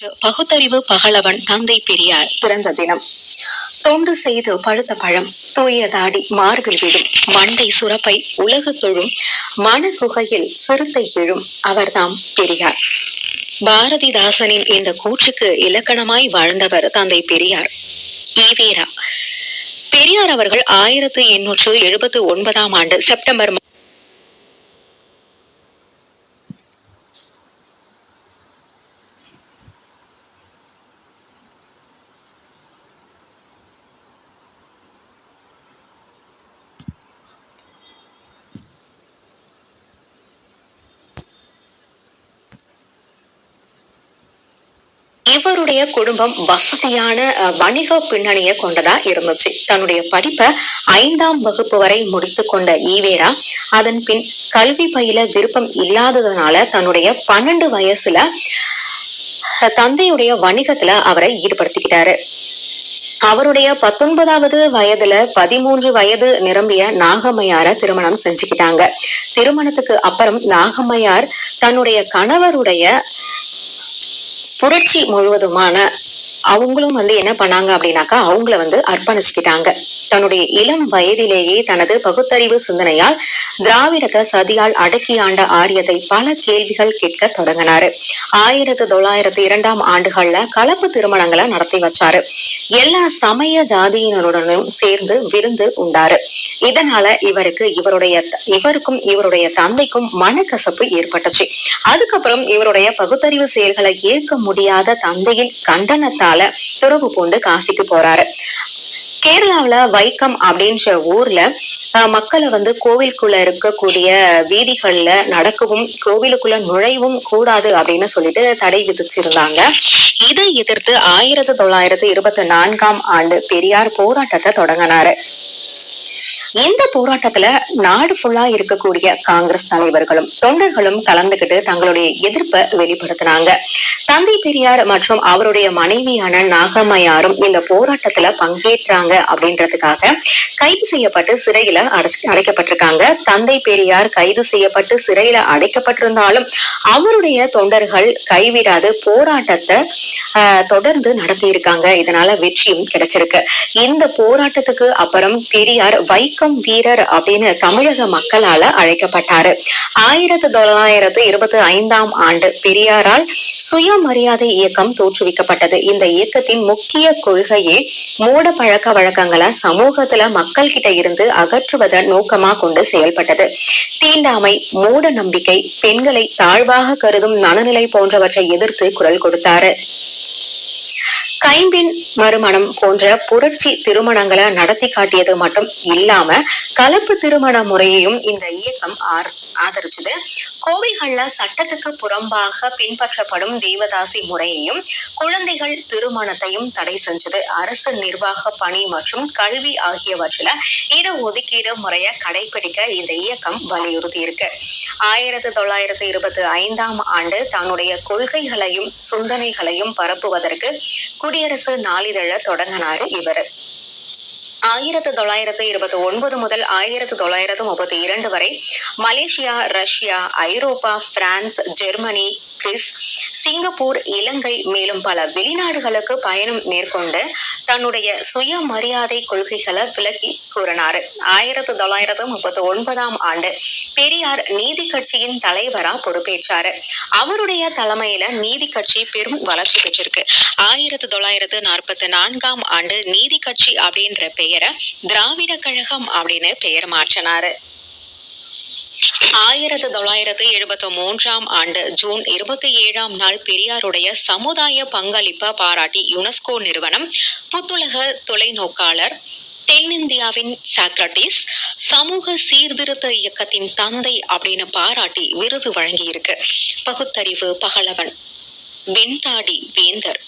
பகுத்தறிவு பகலவன் தந்தை பெரியார் பிறந்த தினம். தொண்டு செய்து பழுத்த பழம் தூய தாடி மார்பில் விடும் மண்டை சுரப்பை உலகு தொழும் மனக்குகையில் சிறுத்தை எழும் அவர்தாம் பெரியார். பாரதிதாசனின் இந்த கூற்றுக்கு இலக்கணமாய் வாழ்ந்தவர் தந்தை பெரியார். ஈவேரா பெரியார் அவர்கள் ஆயிரத்து எண்ணூற்று எழுபத்து ஒன்பதாம் ஆண்டு செப்டம்பர் இவருடைய குடும்பம் வசதியான வணிக பின்னணியை கொண்டதா இருந்துச்சு. தன்னுடைய படிப்பை ஐந்தாம் வகுப்பு வரை முடித்து கொண்ட ஈவேரா அதன் பின் கல்வி பயில விருப்பம் இல்லாததுனால தன்னுடைய பன்னெண்டு வயசுல தந்தையுடைய வணிகத்துல அவரை ஈடுபடுத்திக்கிட்டாரு. அவருடைய பத்தொன்பதாவது வயதுல பதிமூன்று வயது நிரம்பிய நாகம்மையார திருமணம் செஞ்சுக்கிட்டாங்க. திருமணத்துக்கு அப்புறம் நாகம்மையார் தன்னுடைய கணவருடைய புரட்சி முழுவதுமான அவங்களும் வந்து என்ன பண்ணாங்க அப்படின்னாக்கா அவங்கள வந்து அர்ப்பணிச்சுக்கிட்டாங்க. தன்னுடைய இளம் வயதிலேயே தனது பகுத்தறிவு சிந்தனையால் திராவிடத்தை சதியால் அடக்கி ஆண்ட ஆரியத்தை பல கேள்விகள் கேட்க தொடங்கினாரு. ஆயிரத்தி தொள்ளாயிரத்தி இரண்டாம் ஆண்டுகள்ல கலப்பு திருமணங்களை நடத்தி வச்சாரு. எல்லா சமய ஜாதியினருடனும் சேர்ந்து விருந்து உண்டாரு. இதனால இவருக்கு இவருடைய இவருக்கும் இவருடைய தந்தைக்கும் மனக்கசப்பு ஏற்பட்டுச்சு. அதுக்கப்புறம் இவருடைய பகுத்தறிவு செயல்களை ஏற்க முடியாத தந்தையின் கண்டனத்தால் துறவு பூண்டு காசிக்கு போறாரு. கேரளாவில் வைக்கம் அப்படின்ற ஊர்ல மக்களை வந்து கோவிலுக்குள்ள இருக்கக்கூடிய வீதிகள்ல நடக்கவும் கோவிலுக்குள்ள நுழையவும் கூடாது அப்படின்னு சொல்லிட்டு தடை விதிச்சிருந்தாங்க. இதை எதிர்த்து ஆயிரத்தி தொள்ளாயிரத்தி இருபத்தி நான்காம் ஆண்டு பெரியார் போராட்டத்தை தொடங்கினாரு. இந்த போராட்டத்துல நாடு ஃபுல்லா இருக்கக்கூடிய காங்கிரஸ் தலைவர்களும் தொண்டர்களும் கலந்துகிட்டு தங்களுடைய எதிர்ப்பை வெளிப்படுத்தினாங்க. தந்தை பெரியார் மற்றும் அவருடைய மனைவியான நாகம்மையாரும் இந்த போராட்டத்துல பங்கேற்றாங்க அப்படின்றதுக்காக கைது செய்யப்பட்டு சிறையில அடைச்சு அடைக்கப்பட்டிருக்காங்க. தந்தை பெரியார் கைது செய்யப்பட்டு சிறையில அடைக்கப்பட்டிருந்தாலும் அவருடைய தொண்டர்கள் கைவிடாது போராட்டத்தை ஆஹ், தொடர்ந்து நடத்தி இருக்காங்க இதனால வெற்றியும் கிடைச்சிருக்கு. இந்த போராட்டத்துக்கு அப்புறம் பெரியார் வைக்கம் வீரர் அப்படின்னு தமிழக மக்களால அழைக்கப்பட்டாரு. ஆயிரத்தி தொள்ளாயிரத்து இருபத்தி ஐந்தாம் ஆண்டு பெரியாரால் சுயமரியாதை இயக்கம் தோற்றுவிக்கப்பட்டது. இந்த இயக்கத்தின் முக்கிய கொள்கையே மூட பழக்க வழக்கங்களை சமூகத்துல மக்கள் கிட்ட இருந்து அகற்றுவதை நோக்கமா கொண்டு செயல்பட்டது. தீண்டாமை மூட நம்பிக்கை பெண்களை தாழ்வாக கருதும் மனநிலை போன்றவற்றை எதிர்த்து குரல் கொடுத்தாரு. கைம்பின் மறுமணம் போன்ற புரட்சி திருமணங்களை நடத்தி காட்டியது மட்டும் இல்லாம கலப்பு திருமண முறையையும் இந்த இயக்கம் ஆதரிச்சது. கோவில்கள்ல சட்டத்துக்கு புறம்பாக பின்பற்றப்படும் தேவதாசி முறையையும் குழந்தைகள் திருமணத்தையும் தடை செஞ்சது. அரசு நிர்வாக பணி மற்றும் கல்வி ஆகியவற்றில இட ஒதுக்கீடு முறையை கடைபிடிக்க இந்த இயக்கம் வலியுறுத்தி இருக்கு ஆயிரத்தி தொள்ளாயிரத்தி இருபத்தி ஐந்தாம் ஆண்டு தன்னுடைய கொள்கைகளையும் சிந்தனைகளையும் பரப்புவதற்கு குடியரசு நாளிதழ தொடங்கினாரு இவர். ஆயிரத்தி தொள்ளாயிரத்து இருபத்தி ஒன்பது முதல் ஆயிரத்தி தொள்ளாயிரத்து முப்பத்தி இரண்டு வரை மலேசியா ரஷ்யா ஐரோப்பா பிரான்ஸ் ஜெர்மனி கிறிஸ் சிங்கப்பூர் இலங்கை மேலும் பல வெளிநாடுகளுக்கு பயணம் மேற்கொண்டு தன்னுடைய சுயமரியாதை கொள்கைகளை விளக்கி கூறினார். ஆயிரத்தி தொள்ளாயிரத்து முப்பத்தி ஒன்பதாம் ஆண்டு பெரியார் நீதி கட்சியின் தலைவரா பொறுப்பேற்றாரு. அவருடைய தலைமையில நீதி கட்சி பெரும் வளர்ச்சி பெற்றிருக்கு. ஆயிரத்தி தொள்ளாயிரத்து நாற்பத்தி நான்காம் ஆண்டு நீதி கட்சி அப்படின்ற பெயரை திராவிட கழகம் அப்படின்னு பெயர் மாற்றினாரு. ஆயிரத்தி தொள்ளாயிரத்து எழுபத்தி மூன்றாம் ஆண்டு ஜூன் இருபத்தி ஏழாம் நாள் பெரியாருடைய சமுதாய பங்களிப்பை பாராட்டி யுனெஸ்கோ நிறுவனம் புத்துலக தொலைநோக்காளர் தென்னிந்தியாவின் சாக்ரட்டிஸ் சமூக சீர்திருத்த இயக்கத்தின் தந்தை அப்படின்னு பாராட்டி விருது வழங்கியிருக்கு. பகுத்தறிவு பகலவன் வெண்தாடி வேந்தர்.